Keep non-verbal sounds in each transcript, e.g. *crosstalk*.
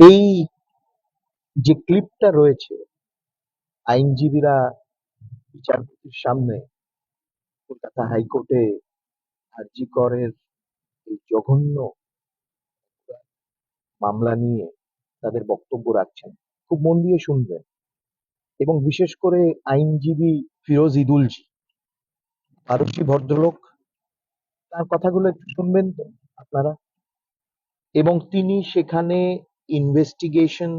এই যে ক্লিপটা রয়েছে, আইনজীবীরা বিচারপতির সামনে কলকাতা হাইকোর্টে আরজি করের এই জঘন্য মামলা নিয়ে তাদের বক্তব্য রাখছেন। খুব মন দিয়ে শুনবেন। এবং বিশেষ করে আইনজীবী ফিরোজ ইদুলজি পারসী ভদ্রলোক, তার কথাগুলো একটু শুনবেন তো আপনারা? এবং তিনি সেখানে investigation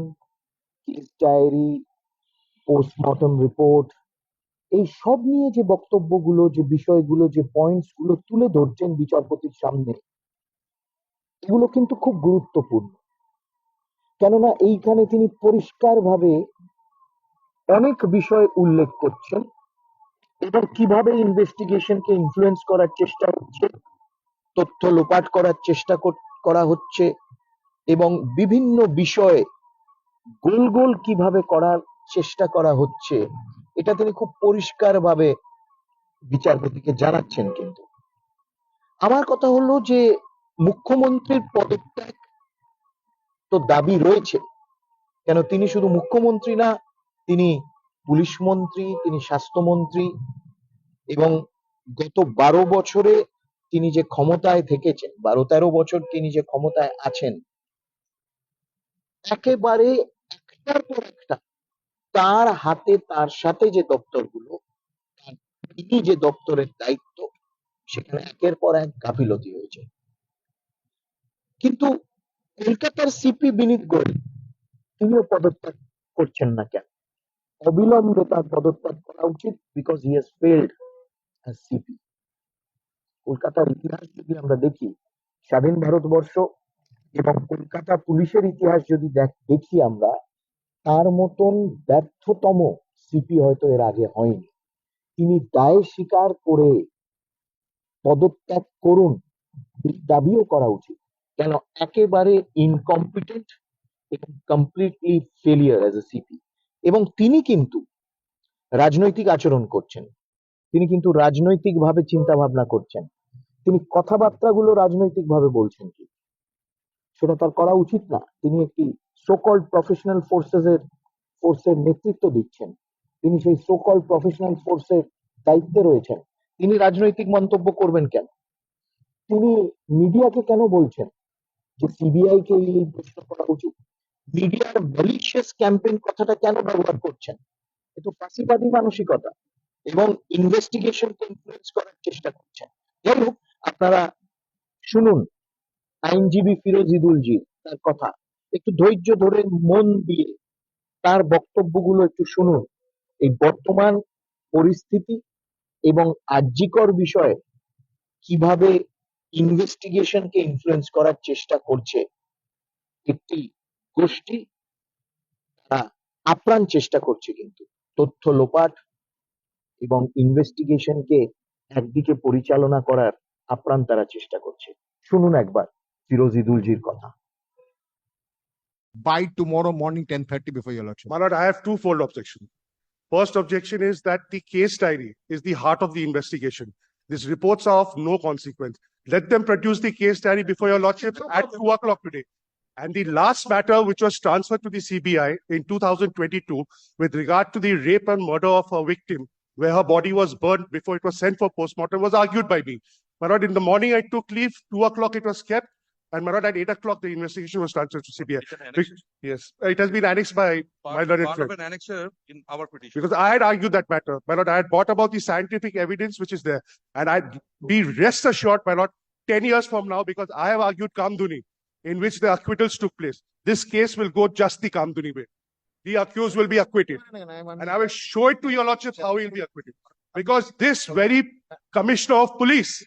case diary postmortem report এই সব নিয়ে যে বক্তব্যগুলো, যে বিষয়গুলো, যে পয়েন্টসগুলো তুলে ধরছেন বিচারপতির সামনে, এগুলো কিন্তু খুব গুরুত্বপূর্ণ। কেননা এইখানে তিনি পরিষ্কারভাবে অনেক বিষয় উল্লেখ করছেন। এবং কীভাবে ইনভেস্টিগেশনকে ইনফ্লুয়েন্স করার চেষ্টা হচ্ছে, তথ্য লোপাট করার চেষ্টা করা হচ্ছে এবং বিভিন্ন বিষয়ে গোল গোল কীভাবে করার চেষ্টা করা হচ্ছে, এটা তিনি খুব পরিষ্কারভাবে বিচারপতিকে জানাচ্ছেন কিন্তু। আমার কথা হলো যে মুখ্যমন্ত্রীর পদত্যাগ তো দাবি রয়েছে, কেন তিনি শুধু মুখ্যমন্ত্রী না, তিনি পুলিশ মন্ত্রী, তিনি স্বাস্থ্যমন্ত্রী এবং গত বারো বছরে তিনি যে ক্ষমতায় থেকেছেন, বারো তেরো বছর তিনি যে ক্ষমতায় আছেন একেবারে একটার পর একটা তার হাতে, তার সাথে যে দপ্তরগুলো, তার তিনি যে দপ্তরের দায়িত্ব, সেখানে একের পর এক গাফিলতি হয়েছে। কিন্তু কলকাতার সিপি বিনীত গোয়েল, তিনিও পদত্যাগ করছেন না কেন? অবিলম্বে তার পদত্যাগ করা উচিত because he has failed CP কলকাতার ইতিহাস যদি আমরা দেখি, স্বাধীন ভারতবর্ষ এবং কলকাতা পুলিশের ইতিহাস যদি দেখ- আমরা, তার মতন ব্যর্থতম সিপি হয়তো এর আগে হয়নি। তিনি দায় স্বীকার করে পদত্যাগ করুন দাবিও করা উচিত। কেন? একেবারে ইনকম্পিটেন্ট এবং completely failure as a CP এবং তিনি কিন্তু রাজনৈতিক আচরণ করছেন। তিনি কিন্তু রাজনৈতিক ভাবে চিন্তা ভাবনা করছেন। তিনি কথাবার্তাগুলো রাজনৈতিক ভাবে বলছেন কি সেটা তার করা উচিত না। তিনি একটি সোকল প্রফেশনাল ফোর্সেস এর ফোর্সের নেতৃত্ব দিচ্ছেন। তিনি সেই সোকল প্রফেশনাল ফোর্সের দায়িত্বে রয়েছেন। তিনি রাজনৈতিক মন্তব্য করবেন কেন? তিনি মিডিয়াকে কেন বলছেন যে সিবিআই কে এই প্রশ্ন করা উচিত? মিডিয়ার ম্যালিশিয়াস ক্যাম্পেইন কথাটা কেন ব্যবহার করছেন? এ তো ফাঁসিবাদী মানসিকতা এবং ইনভেস্টিগেশনকে ইনফ্লুয়েন্স করার চেষ্টা করছেন। যাই হোক, আপনারা শুনুন। আইনজীবী ফিরোজ ইদুলজি তার কথা। একটু ধৈর্য ধরে মন দিয়ে তার বক্তব্যগুলো একটু শুনুন। এই বর্তমান পরিস্থিতি এবং আর্যিকর বিষয়ে কীভাবে ইনভেস্টিগেশনকে ইনফ্লুয়েন্স করার চেষ্টা করছে একটি গোষ্ঠী, তারা আপ্রাণ চেষ্টা করছে কিন্তু। তথ্য লোপাট এবং ইনভেস্টিগেশনকে একদিকে পরিচালনা করার আপ্রাণ তারা চেষ্টা করছে। শুনুন একবার। By tomorrow morning, 10.30 before your election. Marat, I have two-fold objection. First objection is that the case diary is the heart of the investigation. These reports are of no consequence. Let them produce the case diary before your lordship at 2 o'clock today. And the last matter, which was transferred to the CBI in 2022 with regard to the rape and murder of a victim, where her body was burned before it was sent for postmortem, was argued by me. But in the morning, I took leave. 2 o'clock, it was kept. And my lord, at eight o'clock, the investigation was transferred to CBI. It's an annexure, Yes, it has been annexed by my part, learned part friend. of an annexure in our petition. Because I had argued that matter, my lord, I had brought about the scientific evidence which is there. And I'd be rest assured, my lord, ten years from now, because I have argued Kamduni, in which the acquittals took place. This case will go just the Kamduni way. The accused will be acquitted. And I will show it to your lordship how he will be acquitted. Because this very commissioner of police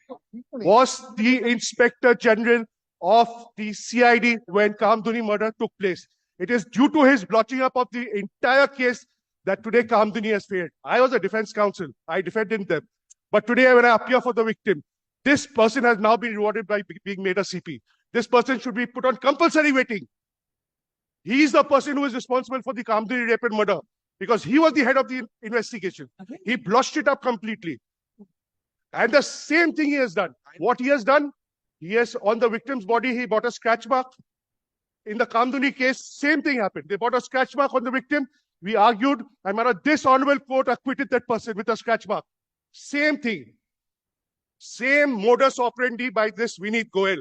was the inspector general of the CID when Kamduni murder took place. It is due to his blotching up of the entire case that today Kamduni has failed. I was a defense counsel. I defended them. But today when I appear for the victim, this person has now been rewarded by being made a CP. This person should be put on compulsory waiting. He is the person who is responsible for the Kamduni rape and murder because he was the head of the investigation. He blotched it up completely. And the same thing he has done. What he has done, he has on the victim's body, he bought a scratch mark. In the Kamduni case, same thing happened. They bought a scratch mark on the victim. We argued, and my lord, this honorable court acquitted that person with a scratch mark. Same thing. Same modus operandi by this Vinit Goel.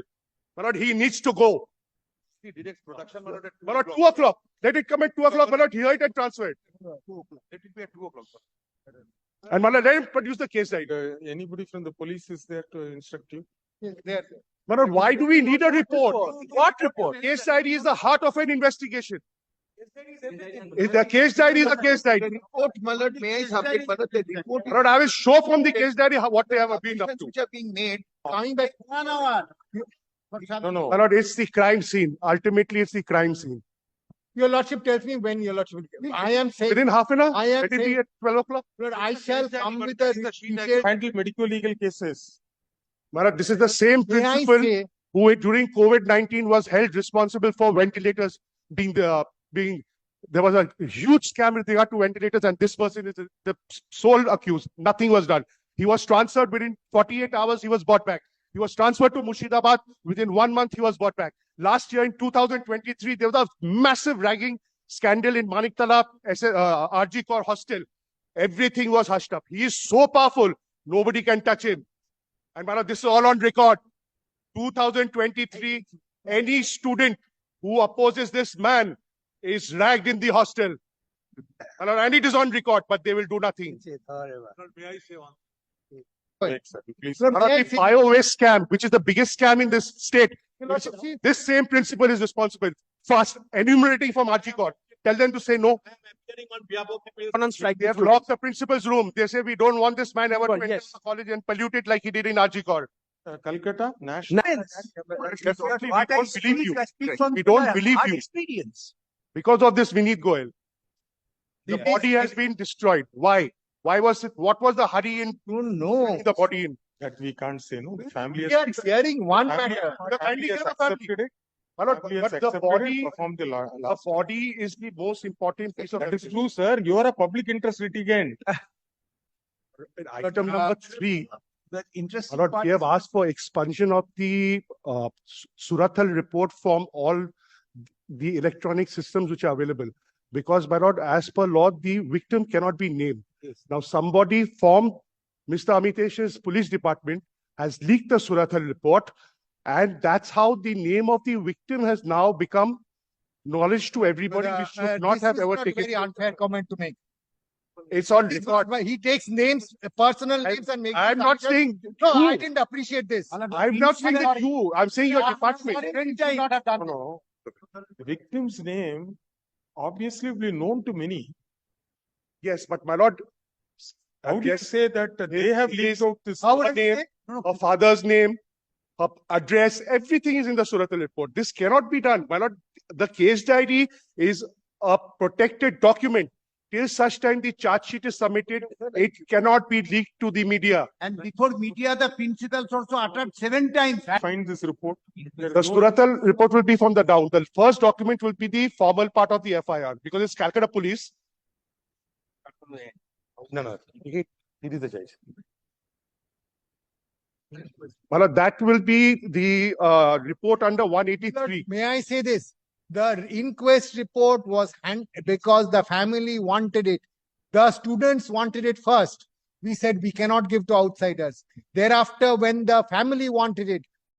My lord, he needs to go. He directs production, my at two My o'clock. two o'clock. Let it come at two o'clock. My lord, hear it and transfer it. Two o'clock. Let it be at two o'clock. And my lord, let him produce the case diary. Uh, anybody from the police is there to instruct you? My lord, why do we need a report? What report? Case diary is the heart of an investigation. If the case diary is a case diary. report, my lord, may I submit, my the report. My lord, I will show from the case diary how- what they have been up to. Which are being made, Coming back. No, no. My lord, it's the crime scene. Ultimately, it's the crime scene. Your lordship tells me when your lordship will. I am saying, Within half an hour? I am Let it be saying- at twelve o'clock? Lord, I shall come with a the sheet detailed, Handle medical legal cases. Lord, this is the same principle say, who during COVID nineteen was held responsible for ventilators being the, being, there was a huge scam with regard to ventilators and this person is the sole accused. Nothing was done. He was transferred within forty-eight hours, he was brought back. He was transferred to Murshidabad. Within one month, he was brought back. Last year in two thousand twenty-three, there was a massive ragging scandal in Maniktala, uh, RG Core Hostel. Everything was hushed up. He is so powerful, nobody can touch him. And Mara, this is all on record. 2023, any student who opposes this man is ragged in the hostel. And and it is on record, but they will do nothing. May I say one? Right, sir. Please. Sir, Mara, may I the waste scam, which is the biggest scam in this state, your lordship, see, this same principle is responsible. First, enumerating from RG Court. Tell them to say no. On strike. They have locked the principal's room. They say we don't want this man ever to enter yes. the college and pollute it like he did in RG Court. Uh, Calcutta, National. Definitely, we don't believe you. We don't believe you. experience. because of this we need Goel. The The- body has been destroyed. Why? Why was it? What was the hurry in don't know. putting the body in? That we can't say, no, the family We has. are hearing one family- matter. The family kindly has hear family. accepted it. My lord, But the body, performed the la- the body is the most important piece of That is true, sir. You are a public interest litigant. *laughs* Item number three, The my interesting lord, we have asked for expansion of the uh, Su- Surathal report from all the electronic systems which are available. Because my lord, as per law, the victim cannot be named. Now, somebody from Mr. Amitesh's police department has leaked the Surathal report. And that's how the name of the victim has now become knowledge to everybody. But, We uh, should uh, not this have is ever not taken. Very unfair comment to make. It's on This record. not why He takes names, uh, personal I- names and makes. I'm not unfair. saying No, I didn't appreciate this. I'm not saying that you. I'm saying your department. should not have No, no. The victim's name obviously will be known to many. Yes, but my lord, How do you say that they have It leaked out this? How would I name, say? her father's name, her address, everything is in the Surathal report. This cannot be done. Why not? the case diary is a protected document. Till such time the charge sheet is submitted, it cannot be leaked to the media. And before media, the principals also uttered seven times. Find this report. The is no- Surathal report will be from the down. The first document will be the formal part of the FIR because it's Calcutta Police. No, no. He he is the judge. My that will be the uh, report under 183. May I say this? The inquest report was hand, because the family wanted it. The students wanted it first. We said we cannot give to outsiders. Thereafter, when the family wanted it,